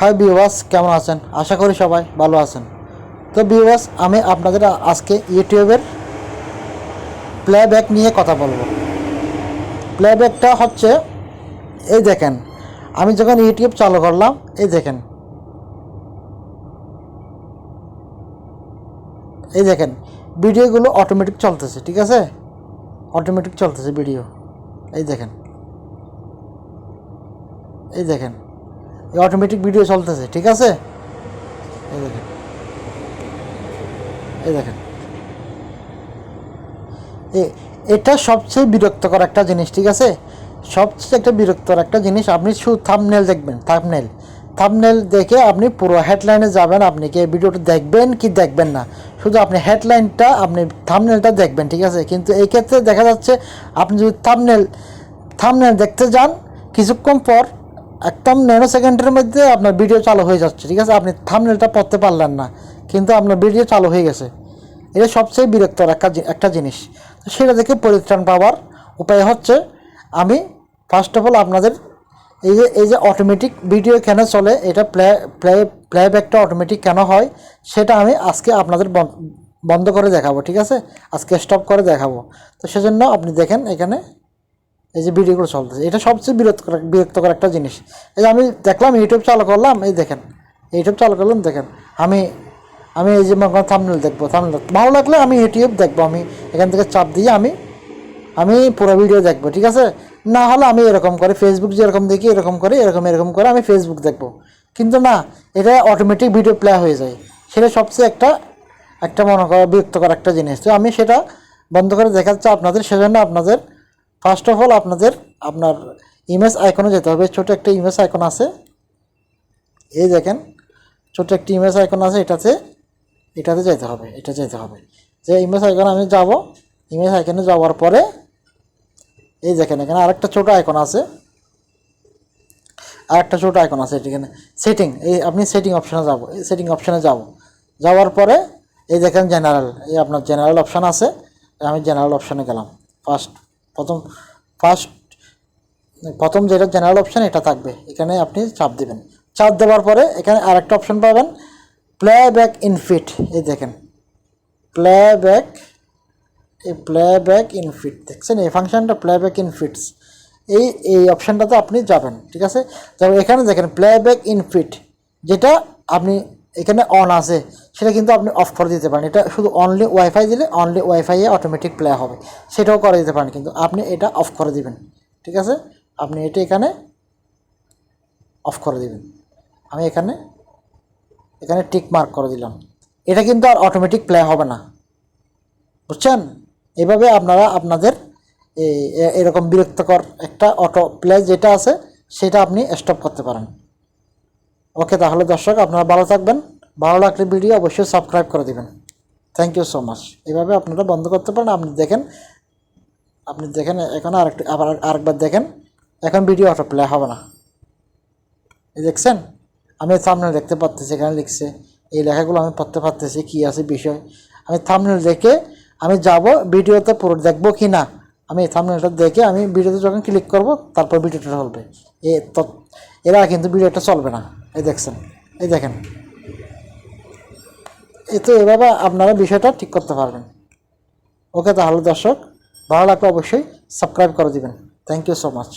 High বিওয়াস কেমন আছেন? আশা করি সবাই ভালো আছেন। তো বিওয়াস আমি আপনাদের আজকে ইউটিউবের প্লেব্যাক নিয়ে কথা বলব। প্লেব্যাকটা হচ্ছে, এই দেখেন, আমি যখন ইউটিউব চালু করলাম, এই দেখেন। এই দেখেন, ভিডিওগুলো অটোমেটিক চলতেছে, ঠিক আছে? অটোমেটিক চলতেছে ভিডিও এই দেখেন। এই দেখেন। অটোমেটিক ভিডিও চলতেছে, ঠিক আছে? এই দেখেন। এই দেখেন। এটা সবচেয়ে বিরক্তকর একটা জিনিস, ঠিক আছে? সবচেয়ে একটা বিরক্তর একটা জিনিস, আপনি শুধু থামনেল দেখবেন থামনেল থামনেল দেখে আপনি পুরো হেডলাইনে যাবেন, আপনি কি ভিডিওটা দেখবেন কি দেখবেন না। শুধু আপনি হেডলাইনটা আপনি থামনেলটা দেখবেন, ঠিক আছে? কিন্তু এই ক্ষেত্রে দেখা যাচ্ছে, আপনি যদি থামনেল থামনেল দেখতে যান, কিছুক্ষণ পর একদম ন্যানো সেকেন্ডের মধ্যে আপনার ভিডিও চালু হয়ে যাচ্ছে, ঠিক আছে? আপনি থামনেলটা পড়তে পারলেন না, কিন্তু আপনার ভিডিও চালু হয়ে গেছে। এটা সবচেয়ে বিরক্তর একটা একটা জিনিস। সেটা থেকে পরিত্রাণ পাওয়ার উপায় হচ্ছে, আমি ফার্স্ট অফ অল আপনাদের এই যে এই যে অটোমেটিক ভিডিও কেন চলে, এটা প্লে প্লে প্লেব্যাকটা অটোমেটিক কেন হয়, সেটা আমি আজকে আপনাদের বন- বন্ধ করে দেখাবো, ঠিক আছে? আজকে স্টপ করে দেখাবো। তো সেজন্য আপনি দেখেন এখানে এই যে ভিডিওগুলো চলতেছে, এটা সবচেয়ে বিরক্তকর বিরক্তকর একটা জিনিস। এই যে আমি দেখলাম ইউটিউব চালু করলাম, এই দেখেন ইউটিউব চালু করলাম, দেখেন, আমি আমি এই যে থামনেল দেখব থামনেল ভালো লাগলে আমি ইউটিউব দেখব, আমি এখান থেকে চাপ দিয়ে আমি আমি পুরো ভিডিও দেখব, ঠিক আছে? না হলে আমি এরকম করে ফেসবুক যেরকম দেখি, এরকম করে, এরকম এরকম করে আমি ফেসবুক দেখব। কিন্তু না, এটা অটোমেটিক ভিডিও প্লে হয়ে যায়। সেটা সবচেয়ে একটা একটা মনে করা বিরক্তকর একটা জিনিস। তো আমি সেটা বন্ধ করে দেখাচ্ছি আপনাদের, সেজন্য আপনাদের ফার্স্ট অফ অল আপনাদের আপনার ইমেজ আইকনে যেতে হবে। ছোট একটা ইমেজ আইকন আছে। এই দেখেন, ছোট একটি ইমেজ আইকন আছে, এটাতে এটাতে যেতে হবে, এটা যেতে হবে। যে ইমেজ আইকন আমি যাব ইমেজ আইকনে যাওয়ার পরে, এই দেখেন এখানে আরেকটা ছোট আইকন আছে। আরেকটা ছোট আইকন আছে এখানে। সেটিং এই আপনি সেটিং অপশানে যাব, এই সেটিং অপশানে যাব। যাওয়ার পরে, এই দেখেন জেনারেল এই আপনার জেনারেল অপশান আছে। আমি জেনারেল অপশানে গেলাম। ফার্স্ট প্রথম ফার্স্ট প্রথম যেটা জেনারেল অপশান এটা থাকবে। এখানে আপনি চাপ দেবেন। চাপ দেওয়ার পরে এখানে আরেকটা অপশান পাবেন। প্লে ব্যাক ইন ফিট এই দেখেন। প্লে ব্যাক এই প্লে ব্যাক ইন ফিট দেখছেন? এই ফাংশানটা প্লে ব্যাক ইন ফিটস এই এই অপশানটাতে আপনি যাবেন, ঠিক আছে? তবে এখানে দেখেন প্লে ব্যাক ইন ফিট যেটা আপনি এখানে অন আছে, সেটা কিন্তু আপনি অফ করে দিতে পারেন। এটা শুধু অনলি ওয়াইফাই দিলে অনলি ওয়াইফাইয়ে অটোমেটিক প্লে হবে। সেটাও করে দিতে পারেন, কিন্তু আপনি এটা অফ করে দিবেন। ঠিক আছে? আপনি এটা এখানে অফ করে দিবেন। আমি এখানে এখানে টিক মার্ক করে দিলাম। এটা কিন্তু আর অটোমেটিক প্লে হবে না। বুঝছেন? এভাবে আপনারা আপনাদের এরকম বিরক্তকর একটা অটো প্লে যেটা আছে, সেটা আপনি স্টপ করতে পারেন। ওকে তাহলে দর্শক, আপনারা ভালো থাকবেন। ভালো লাগলে ভিডিও অবশ্যই সাবস্ক্রাইব করে দেবেন। থ্যাংক ইউ সো মাচ এভাবে আপনারা বন্ধ করতে পারেন, আপনি দেখেন। আপনি দেখেন, এখন আরেকটা, আবার আরেকবার দেখেন। এখন ভিডিও অটো প্লে হবে না। এই দেখছেন? আমি থামনেল দেখতে পাচ্তেছি এখানে লিখছে, এই লেখাগুলো আমি পড়তে পারতেছি, কী আছে বিষয়। আমি থামনেল দেখে আমি যাব, ভিডিওতে পুরো দেখব কি না। আমি থামনেলটা দেখে আমি ভিডিওতে যখন ক্লিক করব, তারপর ভিডিওটা চলবে। এ এরা কিন্তু ভিডিওটা চলবে না। এই দেখছেন, এই দেখেন। এ তো এভাবে আপনারা বিষয়টা ঠিক করতে পারবেন। ওকে তাহলে দর্শক, ভালো লাগলে অবশ্যই সাবস্ক্রাইব করে দিবেন। Thank you so much